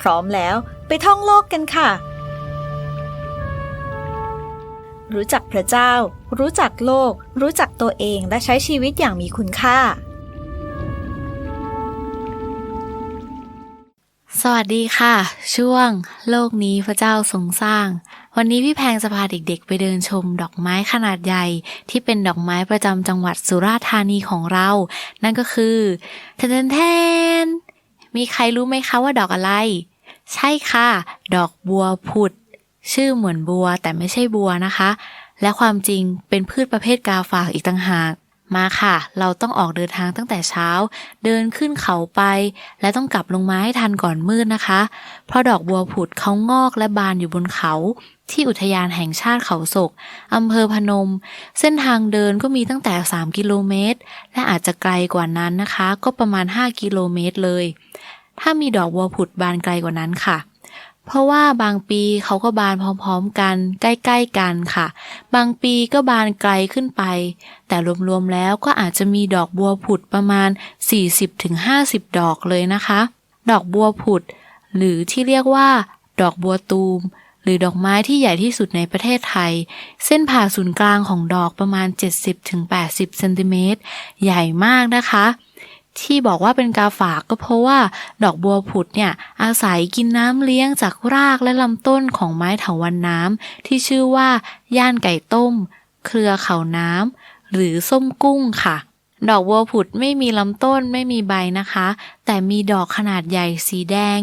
พร้อมแล้วไปท่องโลกกันค่ะ รู้จักพระเจ้า รู้จักโลก รู้จักตัวเองและใช้ชีวิตอย่างมีคุณค่า สวัสดีค่ะ ช่วง โลกนี้พระเจ้าทรงสร้าง วันนี้พี่แพงจะพาเด็กๆ ไปเดินชมดอกไม้ขนาดใหญ่ ที่เป็นดอกไม้ประจำจังหวัดสุราษฎร์ธานีของเรา นั่นก็คือแทนแทน มีใครรู้ไหมคะว่าดอกอะไร ใช่ค่ะ ดอกบัวผุด ชื่อเหมือนบัวแต่ไม่ใช่บัวนะคะ และความจริงเป็นพืชประเภทกาฝากอีกต่างหาก มาค่ะ เราต้องออกเดินทางตั้งแต่เช้า เดินขึ้นเขาไป และต้องกลับลงมาให้ทันก่อนมืดนะคะ เพราะดอกบัวผุดเขางอกและบานอยู่บนเขา ที่อุทยานแห่งชาติเขาศกอำเภอพนม เส้นทางเดินก็มีตั้งแต่ 3 กิโลเมตร และอาจจะไกลกว่านั้นนะคะ ก็ประมาณ 5 กิโลเมตรเลย ถ้ามีดอกบัวผุดบานไกลกว่านั้นค่ะ เพราะว่าบางปีเขาก็บานพร้อมๆกัน ใกล้ๆกันค่ะ บางปีก็บานไกลขึ้นไป แต่รวมๆแล้วก็อาจจะมีดอกบัวผุดประมาณ 40-50 ดอกเลยนะคะ ดอกบัวผุด หรือที่เรียกว่า ดอกบัวตูม หรือดอกไม้ที่ใหญ่ที่สุดในประเทศไทย เส้นผ่าศูนย์กลางของดอกประมาณ 70-80เซนติเมตรใหญ่มากนะคะ ที่บอกว่าเป็นกาฝากก็เพราะว่าดอกบัวผุดเนี่ยอาศัยกินน้ำเลี้ยงจากรากและลำต้นของไม้เถาวันน้ำที่ชื่อว่าย่านไก่ต้ม เครือเขาน้ำหรือส้มกุ้งค่ะ ดอกบัวผุดไม่มีลำต้นไม่มีใบนะคะ แต่มีดอกขนาดใหญ่สีแดง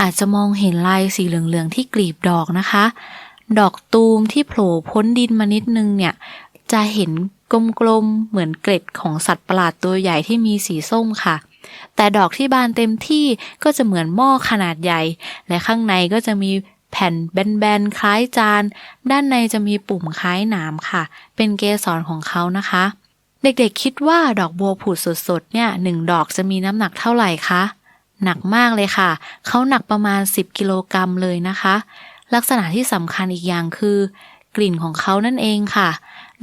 อาจจะมองเห็นลายสีเหลืองๆที่กลีบดอกนะคะ ดอกตูมที่โผล่พ้นดินมานิดนึงเนี่ย จะเห็นกลมๆเหมือนเกล็ดของสัตว์ประหลาดตัวใหญ่ที่มีสีส้มค่ะ แต่ดอกที่บานเต็มที่ก็จะเหมือนหม้อขนาดใหญ่ และข้างในก็จะมีแผ่นแบนๆคล้ายจาน ด้านในจะมีปุ่มคล้ายหนามค่ะ เป็นเกสรของเขานะคะ เด็กๆคิดว่าดอกบัวผุดสดๆเนี่ยหนึ่งดอกจะมีน้ำหนักเท่าไหร่คะหนักมากเลยค่ะ เขาหนักประมาณ 10 กิโลกรัมเลยนะคะ ลักษณะที่สำคัญอีกอย่างคือ กลิ่นของเขานั่นเองค่ะ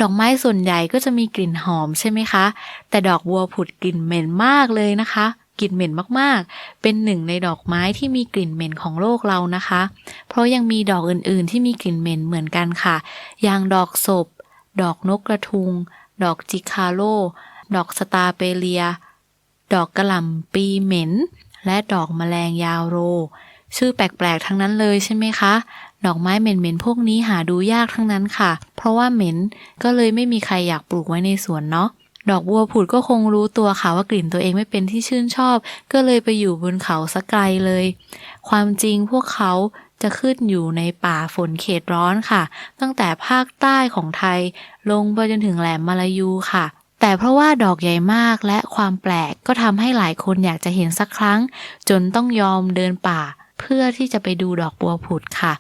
ดอกไม้ส่วนใหญ่ก็จะมีกลิ่นหอมใช่ไหมคะ แต่ดอกบัวผุดกลิ่นเหม็นมากเลยนะคะกลิ่นเหม็นมากๆ เป็นหนึ่งในดอกไม้ที่มีกลิ่นเหม็นของโลกเรานะคะ เพราะยังมีดอกอื่นๆ ที่มีกลิ่นเหม็นเหมือนกันค่ะ อย่างดอกศพ ดอกนกกระทุง ดอกจิคาโล ดอกสตาเปเลีย ดอกกระหล่ำปีเหม็น และดอกแมลงยาวโร ชื่อแปลกๆทั้งนั้นเลยใช่ไหมคะ ดอกไม้เหม็นๆพวกนี้หาดูยากทั้งนั้นค่ะ เพราะว่าเหม็นก็เลยไม่มีใครอยากปลูกไว้ในสวนเนาะดอกบัวผุดก็คงรู้ตัวค่ะว่ากลิ่นตัวเองไม่เป็นที่ชื่นชอบ ก็เลยไปอยู่บนเขาสักไกลเลย ความจริงพวกเขาจะขึ้นอยู่ในป่าฝนเขตร้อนค่ะ ตั้งแต่ภาคใต้ของไทย ลงไปจนถึงแหลมมาลายูค่ะ แต่เพราะว่าดอกใหญ่มากและความแปลกก็ทำให้หลายคนอยากจะเห็นสักครั้ง จนต้องยอมเดินป่า เพื่อที่จะไปดูดอกบัวผุดค่ะ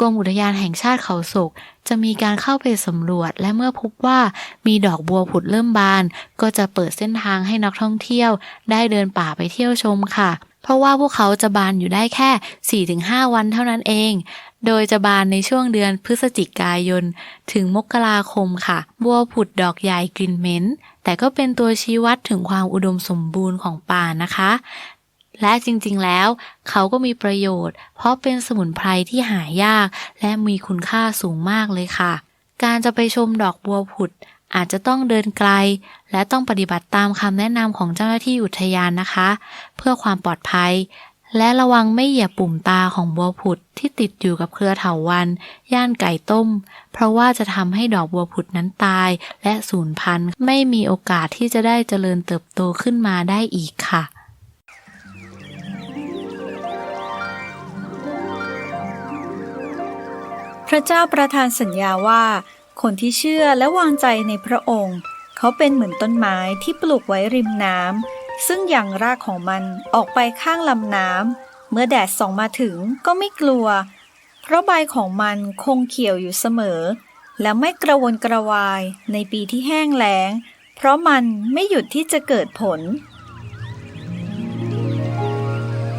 กรมอุทยานแห่งชาติเขาศก จะมีการเข้าไปสำรวจ และเมื่อพบว่ามีดอกบัวผุดเริ่มบาน ก็จะเปิดเส้นทางให้นักท่องเที่ยว ได้เดินป่าไปเที่ยวชมค่ะ เพราะว่าพวกเขาจะบานอยู่ได้แค่ 4-5 วันเท่านั้นเอง โดยจะบานในช่วงเดือนพฤศจิกายน ถึงมกราคมค่ะ บัวผุดดอกใหญ่กลิ่นเหม็นแต่ก็เป็นตัวชี้วัดถึงความอุดมสมบูรณ์ของป่านะคะ และจริงๆแล้ว เขาก็มีประโยชน์ เพราะเป็นสมุนไพรที่หายาก และมีคุณค่าสูงมากเลยค่ะ การจะไปชมดอกบัวผุด อาจจะต้องเดินไกล และต้องปฏิบัติตามคำแนะนำของเจ้าหน้าที่อุทยานนะคะ เพื่อความปลอดภัย และระวังไม่เหยียบปุ่มตาของบัวผุดที่ติดอยู่กับเครือเถาวัน ย่านไก่ต้ม เพราะว่าจะทำให้ดอกบัวผุดนั้นตาย และสูญพันธุ์ไม่มีโอกาสที่จะได้เจริญเติบโตขึ้นมาได้อีกค่ะ พระเจ้าประทานสัญญาว่า คนที่เชื่อและวางใจในพระองค์ เขาเป็นเหมือนต้นไม้ที่ปลูกไว้ริมน้ำซึ่งอย่างรากของมันออกไปข้างลำน้ำเมื่อแดดส่องมาถึงก็ไม่กลัว เพราะใบของมันคงเขียวอยู่เสมอ และไม่กระวนกระวายในปีที่แห้งแล้ง เพราะมันไม่หยุดที่จะเกิดผล